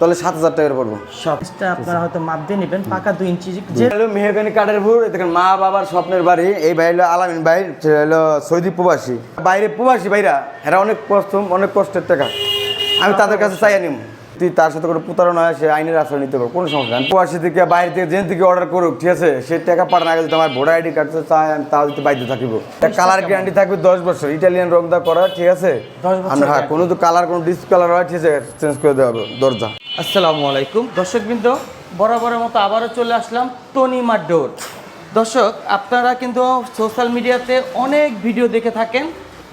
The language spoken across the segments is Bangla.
তাহলে সাত হাজার টাকার পড়ব। সবটা আপনারা হয়তো মাপ দিয়ে নেবেন পাকা দুই ইঞ্চি হলো মেহগানি কাঠের ভুর দেখেন মা বাবার স্বপ্নের বাড়ি এই ভাই হলো আলামিন ভাই হলো সৌদি প্রবাসী। বাইরে প্রবাসী ভাইরা এরা অনেক কষ্ট অনেক কষ্টের টাকা। আমি তাদের কাছে চাই নিম। তুই তার সাথে কোনো প্রতারণা হয় সে আইনের আশ্রয় নিতে পারব কোনো সমস্যা নেই। প্রবাসী থেকে বাইরে থেকে যেন থেকে অর্ডার করুক ঠিক আছে সে টাকা পাঠানো আগে যদি আমার ভোটার আইডি কার্ড চাই আমি তাও দিতে বাধ্য থাকিব। কালার গ্যারান্টি থাকবে দশ বছর ইটালিয়ান রং দা করা ঠিক আছে? আমরা হ্যাঁ। কোনো তো কালার কোনো ডিসকালার হয় ঠিক আছে চেঞ্জ করে দেওয়া হবে দরজা। আসসালামু আলাইকুম। দর্শকবৃন্দ বরাবরের মতো আবারও চলে আসলাম তনিমা ডোর দর্শক আপনারা কিন্তু সোশ্যাল মিডিয়াতে অনেক ভিডিও দেখে থাকেন।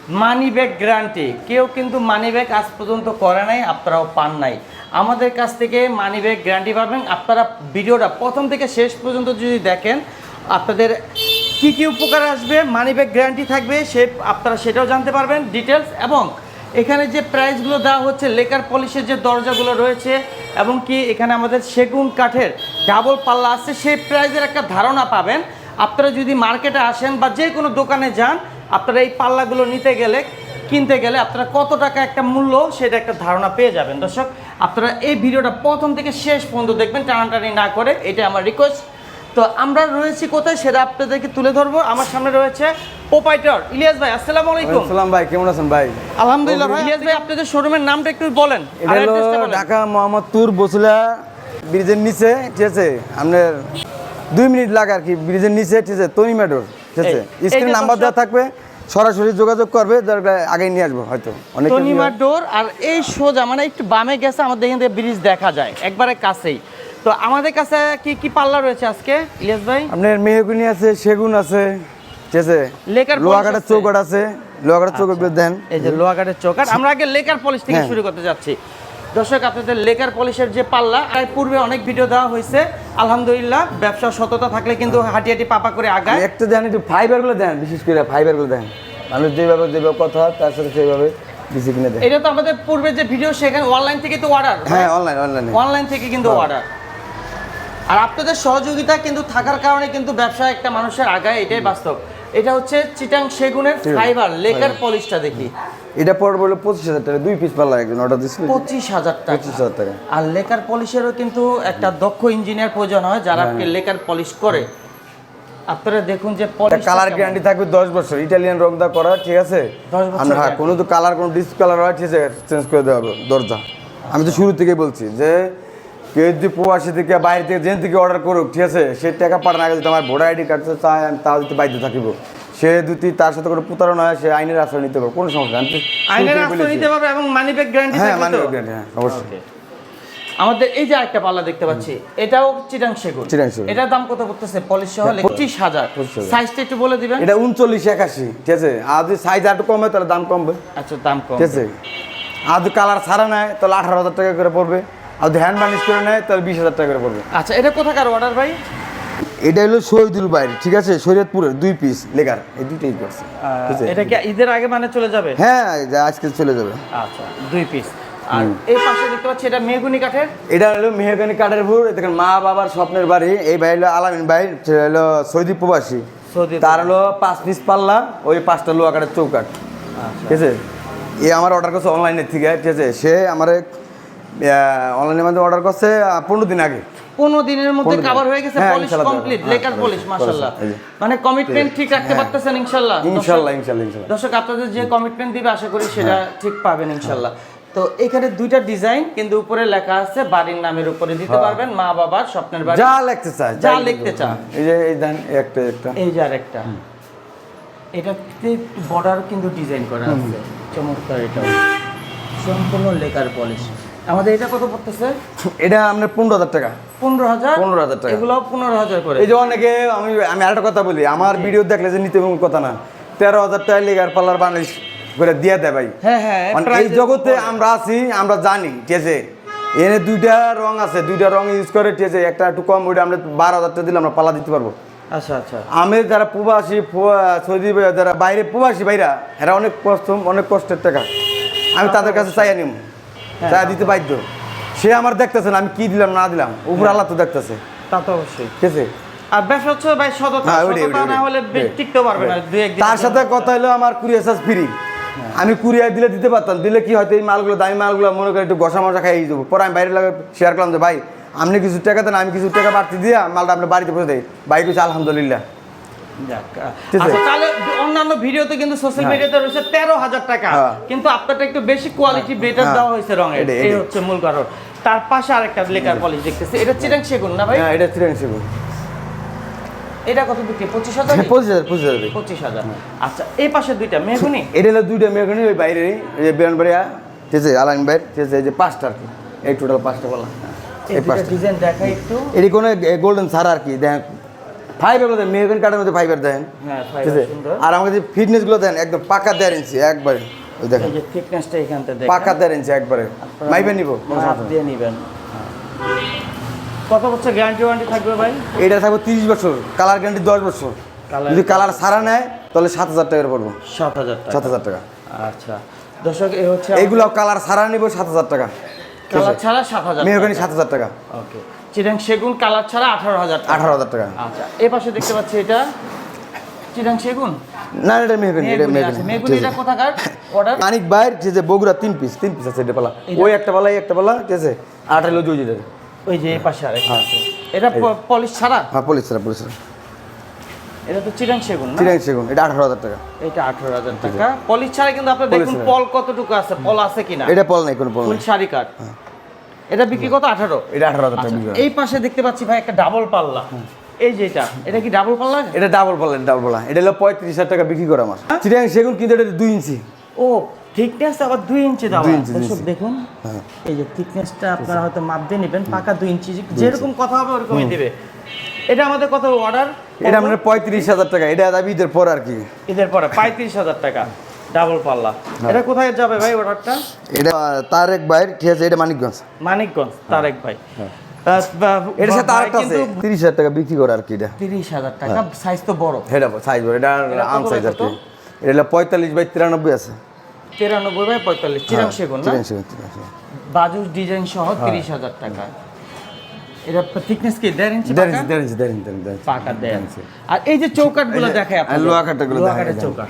মানি ব্যাগ গ্যারান্টি কেউ কিন্তু মানি ব্যাগ আজ পর্যন্ত করে নাই, আপনারাও পান নাই। আমাদের কাছ থেকে মানি ব্যাগ গ্যারান্টি পাবেন। আপনারা ভিডিওটা প্রথম থেকে শেষ পর্যন্ত যদি দেখেন, আপনাদের কি কি উপকার আসবে মানি ব্যাগ গ্যারান্টি থাকবে, সে আপনারা সেটাও জানতে পারবেন ডিটেলস এবং এখানে যে প্রাইসগুলো দেওয়া হচ্ছে, লেকার পলিশের যে দরজাগুলো রয়েছে, এবং কি এখানে আমাদের সেগুন কাঠের ডাবল পাল্লা আছে, সেই প্রাইসের একটা ধারণা পাবেন। আপনারা যদি মার্কেটে আসেন বা যে কোনো দোকানে যান আপনারা এই পাল্লাগুলো নিতে গেলে কিনতে গেলে আপনারা কত টাকা একটা মূল্য সেটা একটা ধারণা পেয়ে যাবেন। দর্শক আপনারা এই ভিডিওটা প্রথম থেকে শেষ পর্যন্ত দেখবেন টানাটানি না করে। এটা আমার রিকোয়েস্ট তো আমরা রয়েছি কোথায় সেটা আপনাদেরকে তুলে ধরবো। আমার সামনে রয়েছে প্রোপাইটার ইলিয়াস ভাই আসসালামু আলাইকুম। সালাম ভাই কেমন আছেন ভাই? আলহামদুলিল্লাহ ভাই ইলিয়াস ভাই আপনাদের শোরুমের নামটা একটু বলেন এটা হলো অ্যাড্রেসটা ঢাকা মোহাম্মদপুর বসুলা ব্রিজের নিচে ঠিক আছে? আপনার দুই মিনিট লাগে আর কি ব্রিজের নিচে ঠিক আছে? তনি মেডোর ঠিক আছে? স্ক্রিন নাম্বার দেওয়া থাকবে সরাসরি যোগাযোগ করবে আগে নিয়ে আসব হয়তো। অনেক তনিমা ডোর আর এই সোজা মানে একটু বামে গেছে আমাদের এখান থেকে ব্রিজ দেখা যায় একবারে কাছেই। তো আমাদের কাছে কি কি পাল্লা রয়েছে আজকে ইলিয়াস ভাই? আপনার মেহগুনি আছে সেগুন আছে ঠিক আছে? লেকার। আচ্ছা। চৌকাট আছে। লোহাগাটার চৌকাট দেন। এই যে লোহাগাটের চৌকাট আমরা আগে লেকার পলিশ থেকে হ্যাঁ। শুরু করতে যাচ্ছি। দর্শক আপনাদের লেকার পলিশের যে পাল্লা এর পূর্বে অনেক ভিডিও দেওয়া হয়েছে। আলহামদুলিল্লাহ ব্যবসা সততা থাকলে কিন্তু হাঁটি হাঁটি পাপা করে আগায়। একটু দেন একটু ফাইবারগুলো দেন বিশেষ করে ফাইবারগুলো দেন। মানুষ যেভাবে যেভাবে কথা তার সাথে সেইভাবে বেশি কিনে দেন এটা তো আমাদের পূর্বে যে ভিডিও সেখানে অনলাইন থেকে তো অর্ডার হ্যাঁ অনলাইন অনলাইনে অনলাইন থেকে কিন্তু হ্যাঁ। অর্ডার আর আপনাদের সহযোগিতা কিন্তু থাকার কারণে কিন্তু ব্যবসা একটা মানুষের আগায় এটাই বাস্তব। এটা হচ্ছে চিটাং সেগুনের ফাইবার লেকার পলিশটা দেখি। এটা পড়বে বলে পঁচিশ হাজার টাকা দুই পিস পাল্লা একজন অর্ডার দিচ্ছিল পঁচিশ হাজার টাকা। পঁচিশ হাজার টাকা। আর লেকার পলিশেরও কিন্তু একটা দক্ষ ইঞ্জিনিয়ার প্রয়োজন হয় যারা হ্যাঁ। লেকার পলিশ করে। আপনারা দেখুন যে কালার গ্যারান্টি থাকবে দশ বছর। ইটালিয়ান রং দা করা ঠিক আছে? 10 বছর আমরা হ্যাঁ কোনো তো কালার কোনো ডিসকালার হয় ঠিক আছে? চেঞ্জ করে দেওয়া হবে দরজা। আমি তো শুরু থেকে বলছি যে কেউ যদি প্রবাসী থেকে বাইরে থেকে যেন থেকে অর্ডার করুক ঠিক আছে? সে টাকা পাঠানো আগে যদি আমার ভোটার আইডি কার্ড চাই আমি তাও দিতে বাধ্য থাকিব। সে যদি তার সাথে কোনো প্রতারণা হয় সে আইনের আশ্রয় নিতে পারবে কোনো সমস্যা নেই। তো শুরু আইনের আশ্রয় নিতে পারবে এবং মানি ব্যাগ গ্যারান্টি হ্যাঁ মানে তো? হ্যাঁ অবশ্যই। আমাদের এই যে একটা পাল্লা দেখতে পাচ্ছি এটাও চিটাং সেগুন। চিটাং সেগুন। এটার দাম কত পড়তেছে? পলিশ সহ পঁচিশ হাজার। 25,000 সাইজটা একটু বলে দিবেন? এটা উনচল্লিশ একাশি ঠিক আছে? আর যদি সাইজ একটু কমে তাহলে দাম কমবে। আচ্ছা দাম কম ঠিক আছে? আর যদি কালার ছাড়া নেয় তাহলে আঠারো হাজার টাকা করে পড়বে। আর হ্যান্ড বার্নিশ করে নেয় তাহলে বিশ হাজার টাকা করে পড়বে। আচ্ছা এটা কোথাকার অর্ডার ভাই? এটা হলো শহীদুল বাইর ঠিক আছে? শরীয়তপুরের দুই পিস লেগার এই দুইটাই করছে এটা কি ঈদের আগে মানে চলে যাবে? হ্যাঁ আজকে চলে যাবে। আচ্ছা দুই পিস আর এই পাশে দেখতে পাচ্ছি এটা কাঠের? এটা হলো মেহগানি কাঠের ভুর দেখেন মা বাবার স্বপ্নের বাড়ি এই ভাই হলো আলামিন ভাই হলো সৌদি প্রবাসী। সৌদি তার হলো পাঁচ পিস পাল্লা ওই পাঁচটা লোয়া কাঠের চৌকাঠ আচ্ছা। ঠিক আছে? এ আমার অর্ডার করছে অনলাইনের থেকে ঠিক আছে? সে আমার অনলাইনের মাধ্যমে অর্ডার করছে পনেরো দিন আগে। পনেরো দিনের মধ্যে 15 কাভার হয়ে গেছে হ্যাঁ, পলিশ কমপ্লিট হ্যাঁ, লেকার পলিশ মাশাআল্লাহ। মানে কমিটমেন্ট ঠিক রাখতে পারতেছেন ইনশাআল্লাহ। ইনশাল্লাহ ইনশাল্লাহ ইনশাল্লাহ দর্শক আপনাদের যে কমিটমেন্ট দিবে আশা করি সেটা ঠিক পাবেন ইনশাল্লাহ তো এখানে দুইটা ডিজাইন কিন্তু উপরে লেখা আছে বাড়ির নামের উপরে দিতে পারবেন মা বাবার স্বপ্নের বাড়ি। যা লিখতে চায় যা লিখতে চান। এই যে এই দেন একটা একটা। এই যে আরেকটা। এটাতে বর্ডার কিন্তু ডিজাইন করা আছে। চমৎকার এটা। সম্পূর্ণ লেকার পলিশ আমাদের এটা কত পড়তেছে? এটা আপনার পনেরো হাজার টাকা। পনেরো হাজার? 15,000 টাকা। এগুলো পনেরো হাজার করে। এই যে অনেকে আমি আমি আরেকটা কথা বলি আমার ভিডিও দেখলে যে নিতে কথা না। তেরো হাজার টাকা লেগার পাল্লার করে দিয়ে দেয় ভাই। হ্যাঁ হ্যাঁ মানে এই জগতে আমরা আছি আমরা জানি ঠিক আছে? এনে দুইটা রং আছে দুইটা রং ইউজ করে ঠিক আছে? একটা একটু কম ওইটা আমরা বারো হাজার টাকা দিলে আমরা পাল্লা দিতে পারব। আচ্ছা আচ্ছা। আমি যারা প্রবাসী সৌদি যারা বাইরে প্রবাসী ভাইরা এরা অনেক কষ্ট অনেক কষ্টের টাকা। আমি তাদের কাছে চাইয়া নিম। হ্যাঁ। দিতে বাধ্য। সে আমার দেখতেছে না আমি কি দিলাম না দিলাম উপর আল্লাহ তো দেখতেছে। তা তো অবশ্যই। ঠিক আছে? আর ব্যবসা হচ্ছে ভাই সততা হ্যাঁ, সততা না হলে টিকতে পারবে না দুই একদিন তার সাথে কথা হলো আমার কুড়ি চার্জ ফ্রি আমি কুরিয়ার দিলে দিতে পারতাম দিলে কি হয়তো এই মালগুলো দামি মালগুলো মনে করে একটু ঘষা মশা খাইয়ে দেবো পরে আমি বাইরে লাগে শেয়ার করলাম যে ভাই আপনি কিছু টাকা দেন আমি কিছু টাকা বাড়তি দিয়ে মালটা আপনার বাড়িতে পৌঁছে দেয় ভাই কিছু আলহামদুলিল্লাহ। তাহলে অন্যান্য ভিডিওতে কিন্তু সোশ্যাল মিডিয়াতে রয়েছে তেরো হাজার টাকা। কিন্তু আপনারটা একটু বেশি কোয়ালিটি বেটার। দেওয়া হয়েছে রঙের। এই হচ্ছে মূল কারণ। তার পাশে আরেকটা লেকার পলিশ দেখতেছি। এটা চিরাং সেগুন না ভাই? এটা তিরাশি সেগুন। এটা কত বিক্রি? পঁচিশ হাজার পঁচিশ হাজার পঁচিশ হাজার। পঁচিশ হাজার। আচ্ছা এই পাশে দুইটা মেহগুনি? এটা হলো দুইটা ওই বাইরে এই যে বিরানবাড়িয়া ঠিক আছে আলাইন বাইর ঠিক আছে এই যে পাঁচটা আর কি। এই টোটাল পাঁচটা বলা। এই পাঁচটা। ডিজাইন দেখাই একটু। এটি কোনো গোল্ডেন ছাড়া আর কি দেখেন। ফাইবার দেন মেহগান কাঠের মধ্যে ফাইবার দেন। হ্যাঁ ঠিক আছে? আর আমাকে যে ফিটনেসগুলো দেন একদম পাকা দেড় ইঞ্চি একবারে। ওই দেখেন। যে থিকনেসটা এখানতে পাকা দেড় ইঞ্চি একবারে। মাইবে নিব। দিয়ে নিবেন। কত বছর গ্যারান্টি ওয়ারেন্টি থাকবে ভাই? এটা থাকবে তিরিশ বছর। কালার গ্যারান্টি দশ বছর। যদি কালার সারা নেয় তাহলে সাত হাজার টাকার পড়ব। সাত হাজার সাত হাজার টাকা। আচ্ছা। দর্শক এই হচ্ছে এইগুলো কালার সারা নিব সাত হাজার টাকা। কালার ছাড়া সাত হাজার সাত হাজার টাকা। ওকে। চিরাং সেগুন কালার ছাড়া আঠারো হাজার আঠারো হাজার টাকা। আচ্ছা এই পাশে দেখতে পাচ্ছি এটা চিরাং সেগুন? না এটা মেহগানি এটা মেগুনি মেহগানি এটা কোথাকার? অর্ডার মানিক বাইর যে যে বগুড়া তিন পিস তিন পিস আছে এটা পালা। ওই একটা পালা এই একটা পালা ঠিক আছে? আট হলো ওই যে এই পাশে আরেকটা আছে। এটা পলিশ ছাড়া? হ্যাঁ পুলিশ স্যার পুলিশ এটা তো চিরাং সেগুন না? চিরাং সেগুন এটা আঠারো হাজার টাকা। এটা আঠারো হাজার টাকা। পলিশ ছাড়া কিন্তু আপনার Polish দেখুন পল কতটুকু আছে পল আছে কিনা? এটা পল নাই কোনো পল ফুল শাড়ি কাট এটা বিক্রি কত? আঠারো। এটা আঠারো হাজার টাকা আচ্ছা। এই পাশে দেখতে পাচ্ছি ভাই একটা ডাবল পাল্লা। এই যেটা এটা কি ডাবল পাল্লা? এটা ডাবল পল ডাবল পলা এটা হলো পঁয়ত্রিশ হাজার টাকা বিক্রি করে আমার। চিরাং সেগুন কিন্তু এটা দুই ইঞ্চি। ও থিকনেস আবার দুই ইঞ্চি দুই দর্শক দেখুন হ্যাঁ। এই যে থিকনেসটা আপনারা হয়তো মাপ দিয়ে নেবেন পাকা দুই ইঞ্চি। যেরকম কথা হবে ওরকমই দিবে। এটা আমাদের কত অর্ডার এটা আমরা পঁয়ত্রিশ হাজার টাকা এটা দাবি ঈদের পর আর কি। ঈদের পরে পঁয়ত্রিশ হাজার টাকা। ডাবল পাল্লা। হ্যাঁ। এটা কোথায় যাবে ভাই অর্ডারটা এটা তার এক বাইর ঠিক আছে এটা মানিকগঞ্জ। মানিকগঞ্জ তারেক ভাই। হ্যাঁ। সাথে আরেকটা আছে তিরিশ হাজার টাকা বিক্রি করে আর কি এটা। তিরিশ হাজার টাকা সাইজ তো বড়। এটা সাইজ বড় এটা এটা আম সাইজ আর কি। এটা হলো বাই আছে। তিরানব্বই বাই পঁয়তাল্লিশ চিরাং সেগুন না? চিরাং সেগুন চিরাং ডিজাইন সহ হ্যাঁ। তিরিশ হাজার টাকা। এটা থিকনেস কি? দেড় ইঞ্চি দেড় ইঞ্চি দেড় ইঞ্চি দেড় ইঞ্চি দেড় ইঞ্চি আর এই যে চৌকাটগুলো এই যে- দেখায় আর লোহা কাঠগুলো লোহা দেখায়, চৌকাট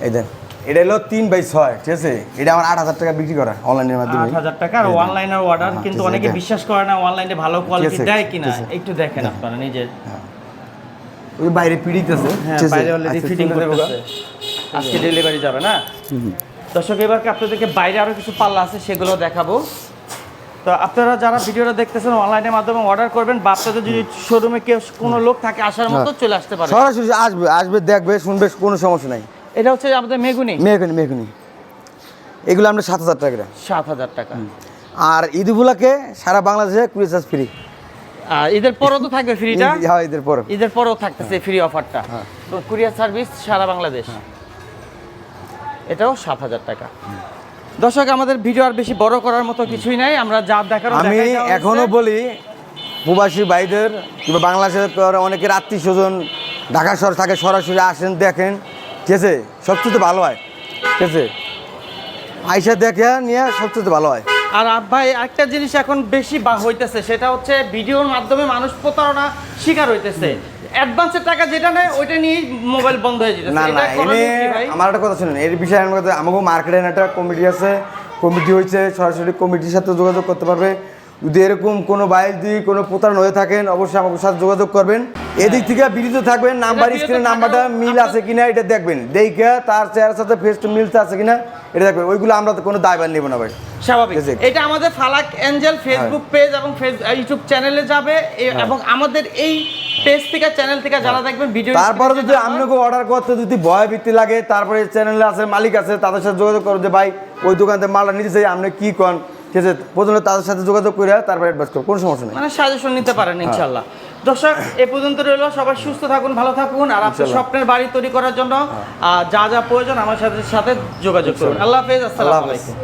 এই দেন। এটা হলো তিন বাই ছয় ঠিক আছে? এটা আমার আট হাজার টাকা বিক্রি করা অনলাইনের মাধ্যমে। আট হাজার টাকা আর অনলাইনের অর্ডার কিন্তু অনেকে বিশ্বাস করে না অনলাইনে ভালো কোয়ালিটি দেয় কিনা। একটু দেখেন আপনারা নিজে ওই বাইরে পিড়িতেছে হ্যাঁ বাইরে অলরেডি আজকে ফিটিং। করতেছে। ডেলিভারি যাবে না? দর্শক এবার কি আপনাদেরকে বাইরে আরও কিছু পাল্লা আছে সেগুলো দেখাবো। তো আপনারা যারা ভিডিওটা দেখতেছেন অনলাইনের মাধ্যমে অর্ডার করবেন বা আপনাদের যদি শোরুমে কেউ কোনো লোক থাকে আসার মতো চলে আসতে পারে। সরাসরি আসবে আসবে দেখবে শুনবে কোনো সমস্যা নাই। এটা হচ্ছে আমাদের মেগুনি। মেহগুনি মেহগুনি এগুলো আমরা সাত হাজার টাকা। সাত হাজার টাকা। আর ঈদগুলাকে সারা বাংলাদেশে কুড়ি চার্জ ফ্রি। ঈদের পরও তো থাকবে ফ্রিটা? হ্যাঁ ঈদের পর ঈদের পরেও থাকতেছে ফ্রি অফারটা। তো কুরিয়ার সার্ভিস সারা বাংলাদেশ। এটাও সাত হাজার টাকা। দর্শক আমাদের ভিডিও আর বেশি বড় করার মতো কিছুই নাই। আমরা যা দেখার আমি এখনও বলি প্রবাসী ভাইদের কিংবা বাংলাদেশের অনেকের আত্মীয় স্বজন ঢাকা শহর থাকে সরাসরি আসেন দেখেন। আছে সবচেয়ে ভালো হয়। আছে আইসা দেখে নিয়ে সবচেয়ে ভালো হয়। আর আপ ভাই একটা জিনিস এখন বেশি বা হইতেছে সেটা হচ্ছে ভিডিওর মাধ্যমে মানুষ প্রতারণা শিকার হইতেছে। অ্যাডভান্সের টাকা যেটা নেয় ওইটা নিয়েই মোবাইল বন্ধ হয়ে যেতেছে। না না এনে আমার একটা কথা শুনুন এর বিষয়ে কথা আমাকে মার্কেটে একটা কমিটি আছে। কমিটি হয়েছে সরাসরি কমিটির সাথে যোগাযোগ করতে পারবে। যদি এরকম কোনো বাইক দিয়ে কোনো প্রতারণ হয়ে থাকেন অবশ্যই আমাদের সাথে যোগাযোগ করবেন। এদিক থেকে বিরত থাকবেন নাম্বার বিরত স্ক্রিনের নাম্বারটা মিল আছে কিনা এটা দেখবেন। দেখে তার চেয়ারের সাথে ফেস টু মিলতে আছে কিনা এটা দেখবেন। ওইগুলো আমরা তো কোনো দায়ভার নেব না ভাই। স্বাভাবিক। এটা আমাদের ফালাক এঞ্জেল ফেসবুক পেজ এবং ইউটিউব চ্যানেলে যাবে। এবং আমাদের এই পেজ থেকে চ্যানেল থেকে যারা দেখবেন ভিডিও তারপরে যদি আপনাকে অর্ডার করতে যদি ভয় ভীতি লাগে তারপরে চ্যানেলে আছে মালিক আছে তাদের সাথে যোগাযোগ করো যে ভাই ওই দোকান থেকে মালটা নিতে চাই আপনি কি কন ঠিক আছে প্রথমে তাদের সাথে যোগাযোগ করে তারপরে অ্যাডভান্স করো কোনো সমস্যা নেই। মানে সাজেশন নিতে পারেন ইনশাল্লাহ। দর্শক এ পর্যন্ত রইল সবাই সুস্থ থাকুন ভালো থাকুন আর আপনার স্বপ্নের বাড়ি তৈরি করার জন্য আহ, যা যা প্রয়োজন আমার সাথে সাথে যোগাযোগ করুন। আল্লাহ হাফেজ। আসসালামু আলাইকুম।